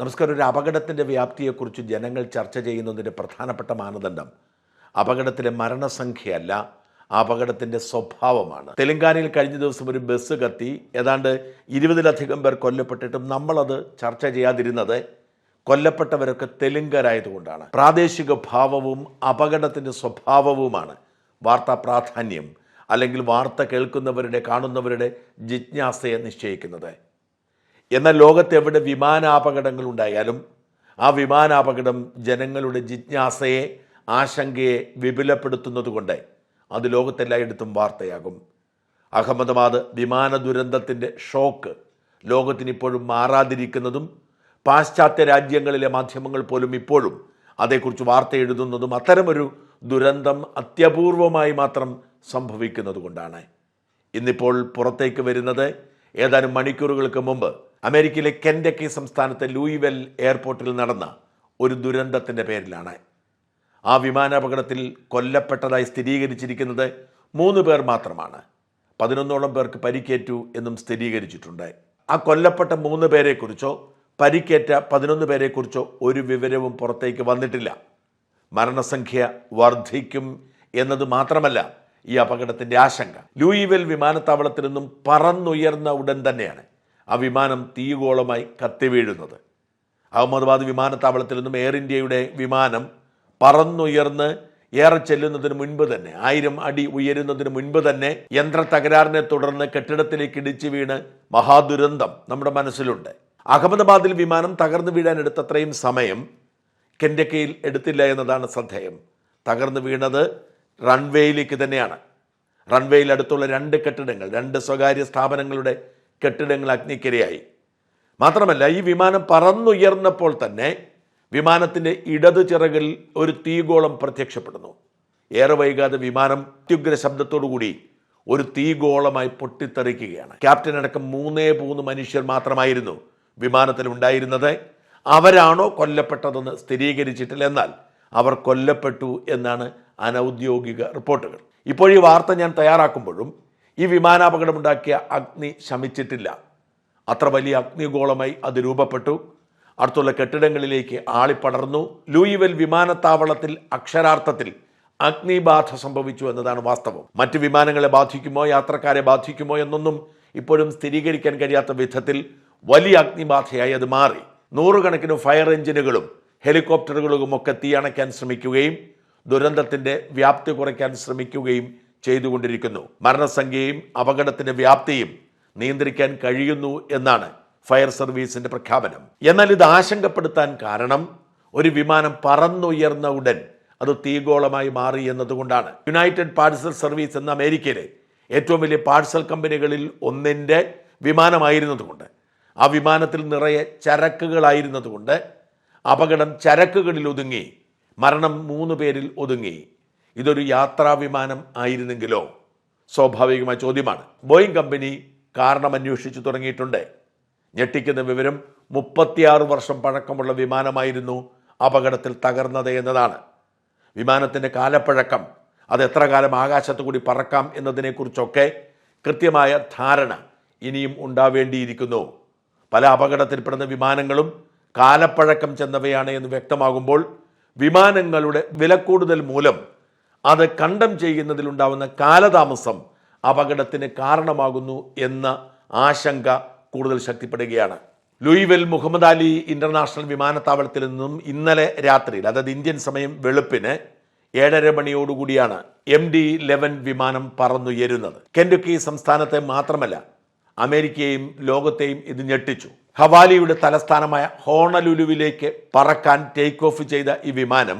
നമസ്കാരം. ഒരു അപകടത്തിന്റെ വ്യാപ്തിയെക്കുറിച്ച് ജനങ്ങൾ ചർച്ച ചെയ്യുന്നതിന്റെ പ്രധാനപ്പെട്ട മാനദണ്ഡം അപകടത്തിലെ മരണസംഖ്യയല്ല അപകടത്തിന്റെ സ്വഭാവമാണ്. തെലങ്കാനയിൽ കഴിഞ്ഞ ദിവസം ഒരു ബസ് കത്തി. ഏതാണ്ട് ഇരുപതിലധികം പേർ കൊല്ലപ്പെട്ടിട്ടും നമ്മളത് ചർച്ച ചെയ്യാതിരുന്നത് കൊല്ലപ്പെട്ടവരൊക്കെ തെലുങ്കരായതുകൊണ്ടാണ്. പ്രാദേശിക ഭാവവും അപകടത്തിന്റെ സ്വഭാവവുമാണ്. വാർത്താ പ്രാധാന്യം അല്ലെങ്കിൽ വാർത്ത കേൾക്കുന്നവരുടെ കാണുന്നവരുടെ ജിജ്ഞാസയെ നിശ്ചയിക്കുന്നത്. എന്നാൽ ലോകത്തെവിടെ വിമാനാപകടങ്ങൾ ഉണ്ടായാലും ആ വിമാനാപകടം ജനങ്ങളുടെ ജിജ്ഞാസയെ ആശങ്കയെ വിപുലപ്പെടുത്തുന്നതുകൊണ്ട് അത് ലോകത്തെല്ലായിടത്തും വാർത്തയാകും. അഹമ്മദാബാദ് വിമാന ദുരന്തത്തിന്റെ ഷോക്ക് ലോകത്തിനിപ്പോഴും മാറാതിരിക്കുന്നതും പാശ്ചാത്യ രാജ്യങ്ങളിലെ മാധ്യമങ്ങൾ പോലും ഇപ്പോഴും അതേക്കുറിച്ച് വാർത്ത എഴുതുന്നതും അത്തരമൊരു ദുരന്തം അത്യപൂർവമായി മാത്രം സംഭവിക്കുന്നത് കൊണ്ടാണ് ഇന്നിപ്പോൾ പുറത്തേക്ക് വരുന്നത് ഏതാനും മണിക്കൂറുകൾക്ക് മുമ്പ് അമേരിക്കയിലെ കെൻഡക്കി സംസ്ഥാനത്തെ ലൂയിവെൽ എയർപോർട്ടിൽ നടന്ന ഒരു ദുരന്തത്തിന്റെ പേരിലാണ്. ആ വിമാനാപകടത്തിൽ കൊല്ലപ്പെട്ടതായി സ്ഥിരീകരിച്ചിരിക്കുന്നത് മൂന്ന് പേർ മാത്രമാണ്. പതിനൊന്നോളം പേർക്ക് പരിക്കേറ്റു എന്നും സ്ഥിരീകരിച്ചിട്ടുണ്ട്. ആ കൊല്ലപ്പെട്ട മൂന്ന് പേരെക്കുറിച്ചോ പരിക്കേറ്റ പതിനൊന്ന് പേരെക്കുറിച്ചോ ഒരു വിവരവും പുറത്തേക്ക് വന്നിട്ടില്ല. മരണസംഖ്യ വർദ്ധിക്കും എന്നത് മാത്രമല്ല ഈ അപകടത്തിന്റെ ആശങ്ക. ലൂയിവെൽ വിമാനത്താവളത്തിൽ നിന്നും പറന്നുയർന്ന ഉടൻ തന്നെയാണ്. ആ വിമാനം തീഗോളമായി കത്തിവീഴുന്നത് അഹമ്മദാബാദ് വിമാനത്താവളത്തിൽ നിന്നും എയർ ഇന്ത്യയുടെ വിമാനം പറന്നുയർന്ന് ഏറെ ചെല്ലുന്നതിന് മുൻപ് തന്നെ ആയിരം അടി ഉയരുന്നതിന് മുൻപ് തന്നെ യന്ത്ര തകരാറിനെ തുടർന്ന് കെട്ടിടത്തിലേക്ക് ഇടിച്ചു വീണ് മഹാദുരന്തം നമ്മുടെ മനസ്സിലുണ്ട്. അഹമ്മദാബാദിൽ വിമാനം തകർന്നു വീഴാൻ എടുത്തത്രയും സമയം കെൻഡക്കയിൽ എടുത്തില്ല എന്നതാണ് ശ്രദ്ധേയം. തകർന്നു വീണത് റൺവേയിലേക്ക് തന്നെയാണ്. റൺവേയിൽ അടുത്തുള്ള രണ്ട് കെട്ടിടങ്ങൾ രണ്ട് സ്വകാര്യ സ്ഥാപനങ്ങളുടെ കെട്ടിടങ്ങൾ അഗ്നിക്കിരയായി. മാത്രമല്ല ഈ വിമാനം പറന്നുയർന്നപ്പോൾ തന്നെ വിമാനത്തിന്റെ ഇടതു ചിറകിൽ ഒരു തീഗോളം പ്രത്യക്ഷപ്പെടുന്നു. ഏറെ വൈകാതെ വിമാനം അത്യുഗ്ര ശബ്ദത്തോടുകൂടി ഒരു തീഗോളമായി പൊട്ടിത്തെറിക്കുകയാണ്. ക്യാപ്റ്റൻ അടക്കം മൂന്നേ മൂന്ന് മനുഷ്യർ മാത്രമായിരുന്നു വിമാനത്തിൽ ഉണ്ടായിരുന്നത്. അവരാണോ കൊല്ലപ്പെട്ടതെന്ന് സ്ഥിരീകരിച്ചിട്ടില്ല. എന്നാൽ അവർ കൊല്ലപ്പെട്ടു എന്നാണ് അനൗദ്യോഗിക റിപ്പോർട്ടുകൾ. ഇപ്പോൾ ഈ വാർത്ത ഞാൻ തയ്യാറാക്കുമ്പോഴും ഈ വിമാനാപകടമുണ്ടാക്കിയ അഗ്നി ശമിച്ചിട്ടില്ല. അത്ര വലിയ അഗ്നിഗോളമായി അത് രൂപപ്പെട്ടു. അടുത്തുള്ള കെട്ടിടങ്ങളിലേക്ക് ആളിപ്പടർന്നു. ലൂയിവൽ വിമാനത്താവളത്തിൽ അക്ഷരാർത്ഥത്തിൽ അഗ്നിബാധ സംഭവിച്ചു എന്നതാണ് വാസ്തവം. മറ്റ് വിമാനങ്ങളെ ബാധിക്കുമോ യാത്രക്കാരെ ബാധിക്കുമോ എന്നൊന്നും ഇപ്പോഴും സ്ഥിരീകരിക്കാൻ കഴിയാത്ത വിധത്തിൽ വലിയ അഗ്നിബാധയായി അത് മാറി. നൂറുകണക്കിന് ഫയർ എഞ്ചിനുകളും ഹെലികോപ്റ്ററുകളും ഒക്കെ തീയണയ്ക്കാൻ ശ്രമിക്കുകയും ദുരന്തത്തിന്റെ വ്യാപ്തി കുറയ്ക്കാൻ ശ്രമിക്കുകയും ചെയ്തുകൊണ്ടിരിക്കുന്നു. മരണസംഖ്യയും അപകടത്തിന്റെ വ്യാപ്തിയും നിയന്ത്രിക്കാൻ കഴിയുന്നു എന്നാണ് ഫയർ സർവീസിന്റെ പ്രഖ്യാപനം. എന്നാൽ ഇത് ആശങ്കപ്പെടുത്താൻ കാരണം ഒരു വിമാനം പറന്നുയർന്ന ഉടൻ അത് തീഗോളമായി മാറി എന്നതുകൊണ്ടാണ്. യുണൈറ്റഡ് പാഴ്സൽ സർവീസ് എന്ന അമേരിക്കയിലെ ഏറ്റവും വലിയ പാഴ്സൽ കമ്പനികളിൽ ഒന്നിന്റെ വിമാനമായിരുന്നതുകൊണ്ട് ആ വിമാനത്തിൽ നിറയെ ചരക്കുകളായിരുന്നതുകൊണ്ട് അപകടം ചരക്കുകളിൽ ഒതുങ്ങി മരണം മൂന്ന് പേരിൽ ഒതുങ്ങി. ഇതൊരു യാത്രാ വിമാനം ആയിരുന്നെങ്കിലോ? സ്വാഭാവികമായ ചോദ്യമാണ്. ബോയിങ് കമ്പനി കാരണം അന്വേഷിച്ചു തുടങ്ങിയിട്ടുണ്ട്. ഞെട്ടിക്കുന്ന വിവരം മുപ്പത്തിയാറ് വർഷം പഴക്കമുള്ള വിമാനമായിരുന്നു അപകടത്തിൽ തകർന്നത് എന്നതാണ്. വിമാനത്തിന്റെ കാലപ്പഴക്കം അത് എത്ര കാലം ആകാശത്തു കൂടി പറക്കാം എന്നതിനെക്കുറിച്ചൊക്കെ കൃത്യമായ ധാരണ ഇനിയും ഉണ്ടാവേണ്ടിയിരിക്കുന്നു. പല അപകടത്തിൽപ്പെടുന്ന വിമാനങ്ങളും കാലപ്പഴക്കം ചെന്നവയാണ് എന്ന് വ്യക്തമാകുമ്പോൾ വിമാനങ്ങളുടെ വിലക്കൂടുതൽ മൂലം അത് കണ്ടം ചെയ്യുന്നതിലുണ്ടാവുന്ന കാലതാമസം അപകടത്തിന് കാരണമാകുന്നു എന്ന ആശങ്ക കൂടുതൽ ശക്തിപ്പെടുകയാണ്. ലൂയിവെൽ മുഹമ്മദ് അലി ഇന്റർനാഷണൽ വിമാനത്താവളത്തിൽ നിന്നും ഇന്നലെ രാത്രിയിൽ അതായത് ഇന്ത്യൻ സമയം വെളുപ്പിന് ഏഴര മണിയോടുകൂടിയാണ് എം ഡി ലെവൻ വിമാനം പറന്നുയരുന്നത്. കെൻഡുക്കി സംസ്ഥാനത്തെ മാത്രമല്ല അമേരിക്കയെയും ലോകത്തെയും ഇത് ഞെട്ടിച്ചു. ഹവാലിയുടെ തലസ്ഥാനമായ ഹോണലുലുവിലേക്ക് പറക്കാൻ ടേക്ക് ഓഫ് ചെയ്ത ഈ വിമാനം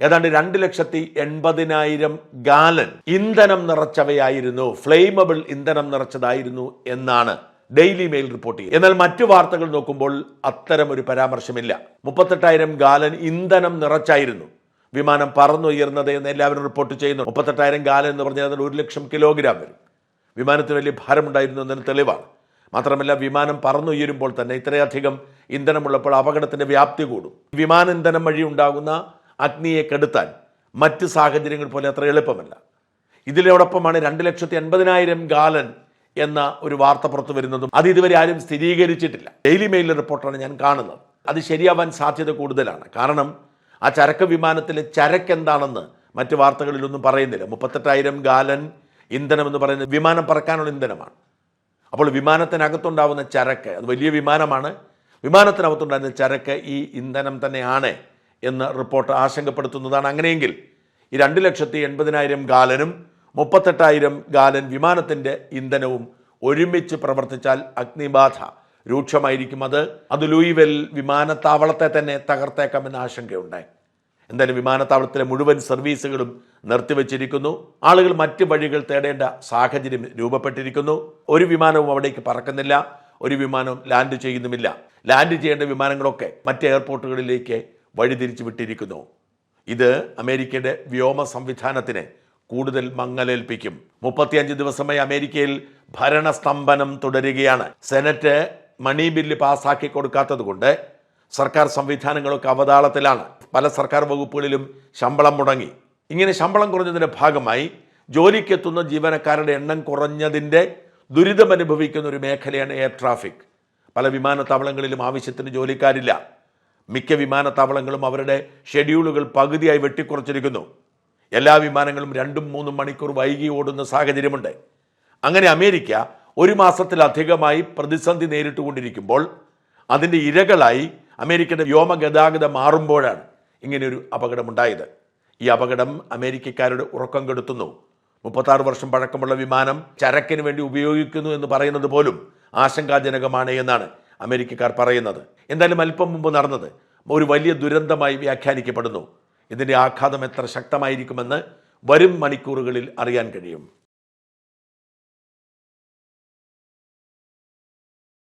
ഏതാണ്ട് രണ്ട് ലക്ഷത്തി എൺപതിനായിരം ഗാലൻ ഇന്ധനം നിറച്ചവയായിരുന്നു. ഫ്ലെയിമബിൾ ഇന്ധനം നിറച്ചതായിരുന്നു എന്നാണ് ഡെയിലി മെയിൽ റിപ്പോർട്ട് ചെയ്യുന്നത്. എന്നാൽ മറ്റു വാർത്തകൾ നോക്കുമ്പോൾ അത്തരം ഒരു പരാമർശമില്ല. മുപ്പത്തെട്ടായിരം ഗാലൻ ഇന്ധനം നിറച്ചായിരുന്നു. വിമാനം പറന്നുയർന്നത് എന്ന് എല്ലാവരും റിപ്പോർട്ട് ചെയ്യുന്നു. മുപ്പത്തെട്ടായിരം ഗാലൻ എന്ന് പറഞ്ഞാൽ ഒരു ലക്ഷം കിലോഗ്രാം വരും. വിമാനത്തിന് വലിയ ഭാരമുണ്ടായിരുന്നു എന്നതിന് തെളിവാണ്. മാത്രമല്ല വിമാനം പറന്നുയരുമ്പോൾ തന്നെ ഇത്രയധികം ഇന്ധനമുള്ളപ്പോൾ അപകടത്തിന്റെ വ്യാപ്തി കൂടും. വിമാന ഇന്ധനം വഴി ഉണ്ടാകുന്ന അഗ്നിയെ കെടുത്താൻ മറ്റ് സാഹചര്യങ്ങൾ പോലെ അത്ര എളുപ്പമല്ല. ഇതിലോടൊപ്പമാണ് രണ്ട് ലക്ഷത്തി എൺപതിനായിരം ഗാലൻ എന്ന ഒരു വാർത്ത പുറത്തു വരുന്നതും അത് ഇതുവരെ ആരും സ്ഥിരീകരിച്ചിട്ടില്ല. ഡെയിലി മെയിൽ റിപ്പോർട്ടാണ് ഞാൻ കാണുന്നത്. അത് ശരിയാവാൻ സാധ്യത കൂടുതലാണ്. കാരണം ആ ചരക്ക് വിമാനത്തിലെ ചരക്ക് എന്താണെന്ന് മറ്റ് വാർത്തകളിലൊന്നും പറയുന്നില്ല. മുപ്പത്തെട്ടായിരം ഗാലൻ ഇന്ധനം എന്ന് പറയുന്നത് വിമാനം പറക്കാനുള്ള ഇന്ധനമാണ്. അപ്പോൾ വിമാനത്തിനകത്തുണ്ടാവുന്ന ചരക്ക് അത് വലിയ വിമാനമാണ്. വിമാനത്തിനകത്തുണ്ടായിരുന്ന ചരക്ക് ഈ ഇന്ധനം തന്നെയാണ്. എന്ന് റിപ്പോർട്ട് ആശങ്കപ്പെടുത്തുന്നതാണ്. അങ്ങനെയെങ്കിൽ ഈ രണ്ട് ലക്ഷത്തി എൺപതിനായിരം ഗാലനും മുപ്പത്തെട്ടായിരം ഗാലൻ വിമാനത്തിന്റെ ഇന്ധനവും ഒരുമിച്ച് പ്രവർത്തിച്ചാൽ അഗ്നിബാധ രൂക്ഷമായിരിക്കും. അത് അത് ലൂയിവെൽ വിമാനത്താവളത്തെ തന്നെ തകർത്തേക്കാമെന്ന ആശങ്കയുണ്ടായി. എന്തായാലും വിമാനത്താവളത്തിലെ മുഴുവൻ സർവീസുകളും നിർത്തിവച്ചിരിക്കുന്നു. ആളുകൾ മറ്റ് വഴികൾ തേടേണ്ട സാഹചര്യം രൂപപ്പെട്ടിരിക്കുന്നു. ഒരു വിമാനവും അവിടേക്ക് പറക്കുന്നില്ല. ഒരു വിമാനവും ലാൻഡ് ചെയ്യുന്നുമില്ല. ലാൻഡ് ചെയ്യേണ്ട വിമാനങ്ങളൊക്കെ മറ്റ് എയർപോർട്ടുകളിലേക്ക് വഴിതിരിച്ചു വിട്ടിരിക്കുന്നു ഇത് അമേരിക്കയുടെ വ്യോമ സംവിധാനത്തിന് കൂടുതൽ മങ്ങലേൽപ്പിക്കും. മുപ്പത്തിയഞ്ച് ദിവസമായി അമേരിക്കയിൽ ഭരണസ്തംഭനം തുടരുകയാണ്. സെനറ്റ് മണി ബില്ല് പാസ്സാക്കി കൊടുക്കാത്തതുകൊണ്ട് സർക്കാർ സംവിധാനങ്ങളൊക്കെ അവതാളത്തിലാണ്. പല സർക്കാർ വകുപ്പുകളിലും ശമ്പളം മുടങ്ങി. ഇങ്ങനെ ശമ്പളം കുറഞ്ഞതിന്റെ ഭാഗമായി ജോലിക്കെത്തുന്ന ജീവനക്കാരുടെ എണ്ണം കുറഞ്ഞതിന്റെ ദുരിതമനുഭവിക്കുന്ന ഒരു മേഖലയാണ് എയർ ട്രാഫിക്. പല വിമാനത്താവളങ്ങളിലും ആവശ്യത്തിന് ജോലിക്കാരില്ല. മിക്ക വിമാനത്താവളങ്ങളും അവരുടെ ഷെഡ്യൂളുകൾ പകുതിയായി വെട്ടിക്കുറച്ചിരിക്കുന്നു. എല്ലാ വിമാനങ്ങളും രണ്ടും മൂന്നും മണിക്കൂർ വൈകി ഓടുന്ന സാഹചര്യമുണ്ട്. അങ്ങനെ അമേരിക്ക ഒരു മാസത്തിലധികമായി പ്രതിസന്ധി നേരിട്ടുകൊണ്ടിരിക്കുമ്പോൾ അതിന്റെ ഇരകളായി അമേരിക്കയുടെ വ്യോമ ഗതാഗതം മാറുമ്പോഴാണ് ഇങ്ങനെയൊരു അപകടമുണ്ടായത്. ഈ അപകടം അമേരിക്കക്കാരുടെ ഉറക്കം കെടുത്തുന്നു. മുപ്പത്താറ് വർഷം പഴക്കമുള്ള വിമാനം ചരക്കിന് വേണ്ടി ഉപയോഗിക്കുന്നു എന്ന് പറയുന്നത് പോലും ആശങ്കാജനകമാണ് എന്നാണ് അമേരിക്കക്കാർ പറയുന്നത്. എന്തായാലും അല്പം മുമ്പ് നടന്നത് ഒരു വലിയ ദുരന്തമായി വ്യാഖ്യാനിക്കപ്പെടുന്നു. ഇതിന്റെ ആഘാതം എത്ര ശക്തമായിരിക്കുമെന്ന് വരും മണിക്കൂറുകളിൽ അറിയാൻ കഴിയും.